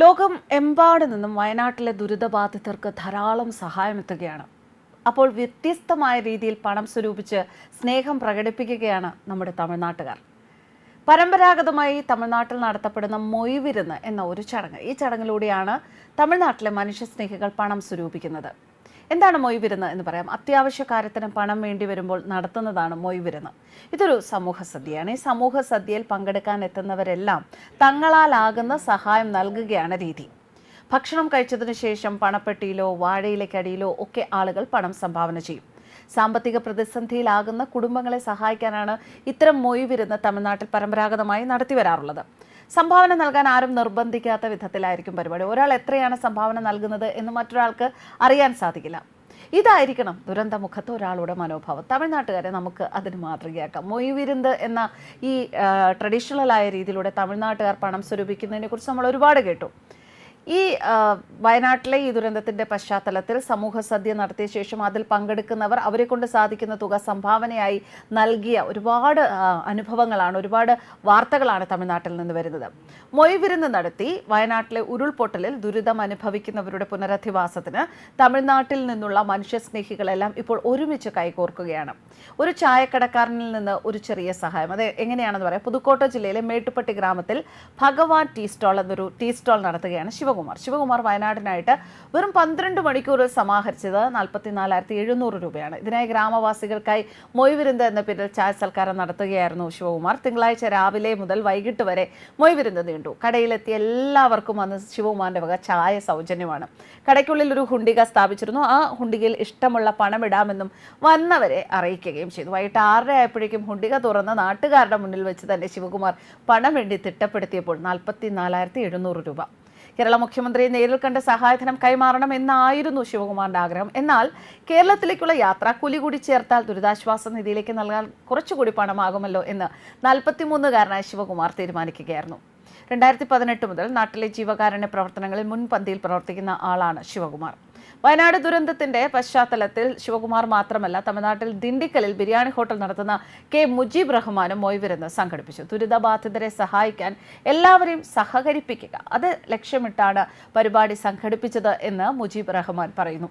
ലോകം എമ്പാട് നിന്നും വയനാട്ടിലെ ദുരിതബാധിതർക്ക് ധാരാളം സഹായം എത്തുകയാണ്. അപ്പോൾ വ്യത്യസ്തമായ രീതിയിൽ പണം സ്വരൂപിച്ച് സ്നേഹം പ്രകടിപ്പിക്കുകയാണ് നമ്മുടെ തമിഴ്നാട്ടുകാർ. പരമ്പരാഗതമായി തമിഴ്നാട്ടിൽ നടത്തപ്പെടുന്ന മൊയ്വിരുന്ന് എന്ന ഒരു ചടങ്ങ് ഈ ചടങ്ങിലൂടെയാണ് തമിഴ്നാട്ടിലെ മനുഷ്യസ്നേഹികൾ പണം സ്വരൂപിക്കുന്നത്. എന്താണ് മൊയ് വിരുന്ന് എന്ന് പറയാം. അത്യാവശ്യ കാര്യത്തിന് പണം വേണ്ടി വരുമ്പോൾ നടത്തുന്നതാണ് മൊയ് വിരുന്ന്. ഇതൊരു സമൂഹ സദ്യയാണ് ഈ സമൂഹ സദ്യയിൽ പങ്കെടുക്കാൻ എത്തുന്നവരെല്ലാം തങ്ങളാലാകുന്ന സഹായം നൽകുകയാണ് രീതി. ഭക്ഷണം കഴിച്ചതിന് ശേഷം പണപ്പെട്ടിയിലോ വാഴയിലേക്കടിയിലോ ഒക്കെ ആളുകൾ പണം സംഭാവന ചെയ്യും. സാമ്പത്തിക പ്രതിസന്ധിയിലാകുന്ന കുടുംബങ്ങളെ സഹായിക്കാനാണ് ഇത്തരം മൊയ് വിരുന്ന് തമിഴ്നാട്ടിൽ പരമ്പരാഗതമായി നടത്തി വരാറുള്ളത്. സംഭാവന നൽകാൻ ആരും നിർബന്ധിക്കാത്ത വിധത്തിലായിരിക്കും പരിപാടി. ഒരാൾ എത്രയാണ് സംഭാവന നൽകുന്നത് എന്ന് മറ്റൊരാൾക്ക് അറിയാൻ സാധിക്കില്ല. ഇതായിരിക്കണം ദുരന്തമുഖത്ത് ഒരാളുടെ മനോഭാവം. തമിഴ്നാട്ടുകാരെ നമുക്ക് അതിന് മാതൃകയാക്കാം. മൊയ് വിരുന്ന് എന്ന ഈ ട്രഡീഷണലായ രീതിയിലൂടെ തമിഴ്നാട്ടുകാർ പണം സ്വരൂപിക്കുന്നതിനെക്കുറിച്ച് നമ്മൾ ഒരുപാട് കേട്ടു. ഈ വയനാട്ടിലെ ഈ ദുരന്തത്തിന്റെ പശ്ചാത്തലത്തിൽ സമൂഹ സദ്യ നടത്തിയ ശേഷം അതിൽ പങ്കെടുക്കുന്നവർ അവരെ കൊണ്ട് സാധിക്കുന്ന തുക സംഭാവനയായി നൽകിയ ഒരുപാട് അനുഭവങ്ങളാണ് ഒരുപാട് വാർത്തകളാണ് തമിഴ്നാട്ടിൽ നിന്ന് വരുന്നത്. മൊയ് വിരുന്ന് നടത്തി വയനാട്ടിലെ ഉരുൾപൊട്ടലിൽ ദുരിതം അനുഭവിക്കുന്നവരുടെ പുനരധിവാസത്തിന് തമിഴ്നാട്ടിൽ നിന്നുള്ള മനുഷ്യസ്നേഹികളെല്ലാം ഇപ്പോൾ ഒരുമിച്ച് കൈകോർക്കുകയാണ്. ഒരു ചായക്കടക്കാരനിൽ നിന്ന് ഒരു ചെറിയ സഹായം. അത് എങ്ങനെയാണെന്ന് പറയാം. പുതുക്കോട്ട ജില്ലയിലെ മേട്ടുപ്പെട്ടി ഗ്രാമത്തിൽ ഭഗവാൻ ടീ സ്റ്റോൾ എന്നൊരു ടീ സ്റ്റോൾ നടത്തുകയാണ് ശിവകുമാർ. ശിവകുമാർ വയനാടിനായിട്ട് വെറും പന്ത്രണ്ട് മണിക്കൂറിൽ സമാഹരിച്ചത് നാൽപ്പത്തിനാലായിരത്തി എഴുന്നൂറ് രൂപയാണ്. ഇതിനായി ഗ്രാമവാസികൾക്കായി മൊയ്വിരുന്ത് എന്ന പേരിൽ ചായ സൽക്കാരം നടത്തുകയായിരുന്നു ശിവകുമാർ. തിങ്കളാഴ്ച രാവിലെ മുതൽ വൈകിട്ട് വരെ മൊയ്വിരുന്ത് നീണ്ടു. കടയിലെത്തിയ എല്ലാവർക്കും അന്ന് ശിവകുമാറിന്റെ വക ചായ സൗജന്യമാണ്. കടയ്ക്കുള്ളിൽ ഒരു ഹുണ്ടിക സ്ഥാപിച്ചിരുന്നു. ആ ഹുണ്ടികയിൽ ഇഷ്ടമുള്ള പണമിടാമെന്നും വന്നവരെ അറിയിക്കുകയും ചെയ്തു. വൈകിട്ട് ആറര ആയപ്പോഴേക്കും ഹുണ്ടിക തുറന്ന് നാട്ടുകാരുടെ മുന്നിൽ വെച്ച് തന്നെ ശിവകുമാർ പണം വേണ്ടി തിട്ടപ്പെടുത്തിയപ്പോൾ നാൽപ്പത്തി നാലായിരത്തി എഴുന്നൂറ് രൂപ. കേരള മുഖ്യമന്ത്രിയെ നേരിൽ കണ്ട് സഹായധനം കൈമാറണം എന്നായിരുന്നു ശിവകുമാറിന്റെ ആഗ്രഹം. എന്നാൽ കേരളത്തിലേക്കുള്ള യാത്ര കുലി കൂടി ചേർത്താൽ ദുരിതാശ്വാസ നിധിയിലേക്ക് നൽകാൻ കുറച്ചുകൂടി പണമാകുമല്ലോ എന്ന് നാൽപ്പത്തിമൂന്നുകാരനായ ശിവകുമാർ തീരുമാനിക്കുകയായിരുന്നു. രണ്ടായിരത്തി പതിനെട്ട് മുതൽ നാട്ടിലെ ജീവകാരുണ്യ പ്രവർത്തനങ്ങളിൽ മുൻപന്തിയിൽ പ്രവർത്തിക്കുന്ന ആളാണ് ശിവകുമാർ. വയനാട് ദുരന്തത്തിന്റെ പശ്ചാത്തലത്തിൽ ശിവകുമാർ മാത്രമല്ല തമിഴ്നാട്ടിൽ ദിണ്ടിക്കലിൽ ബിരിയാണി ഹോട്ടൽ നടത്തുന്ന കെ മുജീബ് റഹ്മാനും മൊയ്വിരുന്ന് സംഘടിപ്പിച്ചു. ദുരിതബാധിതരെ സഹായിക്കാൻ എല്ലാവരെയും സഹകരിപ്പിക്കുക. അത് ലക്ഷ്യമിട്ടാണ് പരിപാടി സംഘടിപ്പിച്ചത് എന്ന് മുജീബ് റഹ്മാൻ പറയുന്നു.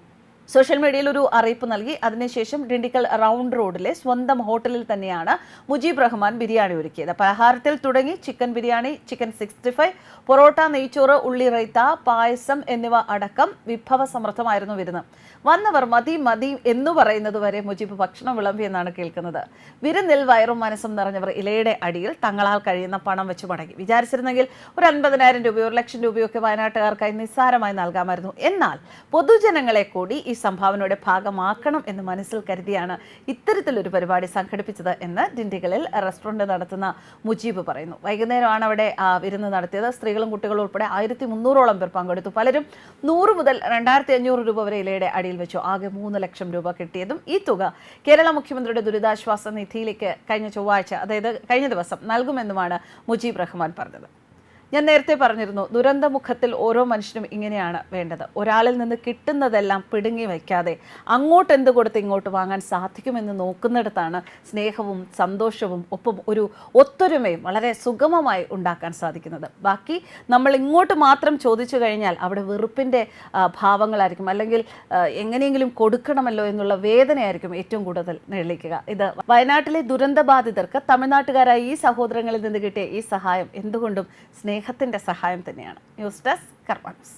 സോഷ്യൽ മീഡിയയിൽ ഒരു അറിയിപ്പ് നൽകി. അതിനുശേഷം ഡിണ്ടിക്കൽ റൗണ്ട് റോഡിലെ സ്വന്തം ഹോട്ടലിൽ തന്നെയാണ് മുജീബ് റഹ്മാൻ ബിരിയാണി ഒരുക്കിയത്. പലഹാരത്തിൽ തുടങ്ങി. Chicken biryani chicken sixty five parotta നെയ്ച്ചോറ് ഉള്ളി റൈത്ത പായസം എന്നിവ അടക്കം വിഭവ സമൃദ്ധമായിരുന്നു വിരുന്ന്. വന്നവർ മതി മതി എന്ന് പറയുന്നത് വരെ മുജീബ് ഭക്ഷണം വിളമ്പിയെന്നാണ് കേൾക്കുന്നത്. വിരുന്നിൽ വയറും മനസ്സും നിറഞ്ഞവർ ഇലയുടെ അടിയിൽ തങ്ങളാൽ കഴിയുന്ന പണം വെച്ച് മടങ്ങി. വിചാരിച്ചിരുന്നെങ്കിൽ ഒരു അൻപതിനായിരം രൂപയോ ഒരു ലക്ഷം രൂപയോ ഒക്കെ വയനാട്ടുകാർക്കായി നിസ്സാരമായി നൽകാമായിരുന്നു. എന്നാൽ പൊതുജനങ്ങളെ കൂടി ഈ സംഭാവനയുടെ ഭാഗമാക്കണം എന്ന് മനസ്സിൽ കരുതിയാണ് ഇത്തരത്തിലൊരു പരിപാടി സംഘടിപ്പിച്ചത് എന്ന് ഡിണ്ടിഗലിൽ റെസ്റ്റോറന്റ് നടത്തുന്ന മുജീബ് പറയുന്നു. വൈകുന്നേരമാണ് അവിടെ വിരുന്ന് നടത്തിയത്. സ്ത്രീകളും കുട്ടികളും ഉൾപ്പെടെ ആയിരത്തി മുന്നൂറോളം പേർ പങ്കെടുത്തു. പലരും നൂറ് മുതൽ രണ്ടായിരത്തി അഞ്ഞൂറ് രൂപ വരെ ഇലയുടെ അടിയിൽ വെച്ചു. ആകെ മൂന്ന് ലക്ഷം രൂപ കിട്ടിയതും ഈ തുക കേരള മുഖ്യമന്ത്രിയുടെ ദുരിതാശ്വാസ നിധിയിലേക്ക് കഴിഞ്ഞ ചൊവ്വാഴ്ച അതായത് കഴിഞ്ഞ ദിവസം നൽകുമെന്നുമാണ് മുജീബ് റഹ്മാൻ പറഞ്ഞത്. ഞാൻ നേരത്തെ പറഞ്ഞിരുന്നു ദുരന്തമുഖത്തിൽ ഓരോ മനുഷ്യനും ഇങ്ങനെയാണ് വേണ്ടത്. ഒരാളിൽ നിന്ന് കിട്ടുന്നതെല്ലാം പിടുങ്ങി വയ്ക്കാതെ അങ്ങോട്ട് എന്ത് കൊടുത്ത് ഇങ്ങോട്ട് വാങ്ങാൻ സാധിക്കുമെന്ന് നോക്കുന്നിടത്താണ് സ്നേഹവും സന്തോഷവും ഒപ്പം ഒരു ഒത്തൊരുമയും വളരെ സുഗമമായി ഉണ്ടാക്കാൻ സാധിക്കുന്നത്. ബാക്കി നമ്മൾ ഇങ്ങോട്ട് മാത്രം ചോദിച്ചു കഴിഞ്ഞാൽ അവിടെ വെറുപ്പിന്റെ ഭാവങ്ങളായിരിക്കും. അല്ലെങ്കിൽ എങ്ങനെയെങ്കിലും കൊടുക്കണമല്ലോ എന്നുള്ള വേദനയായിരിക്കും ഏറ്റവും കൂടുതൽ നിഴലിക്കുക. ഇത് വയനാട്ടിലെ ദുരന്തബാധിതർക്ക് തമിഴ്നാട്ടുകാരായ ഈ സഹോദരങ്ങളിൽ നിന്ന് കിട്ടിയ ഈ സഹായം എന്തുകൊണ്ടും സ്നേഹത്തിന്റെ സഹായം തന്നെയാണ്. News desk Karma news.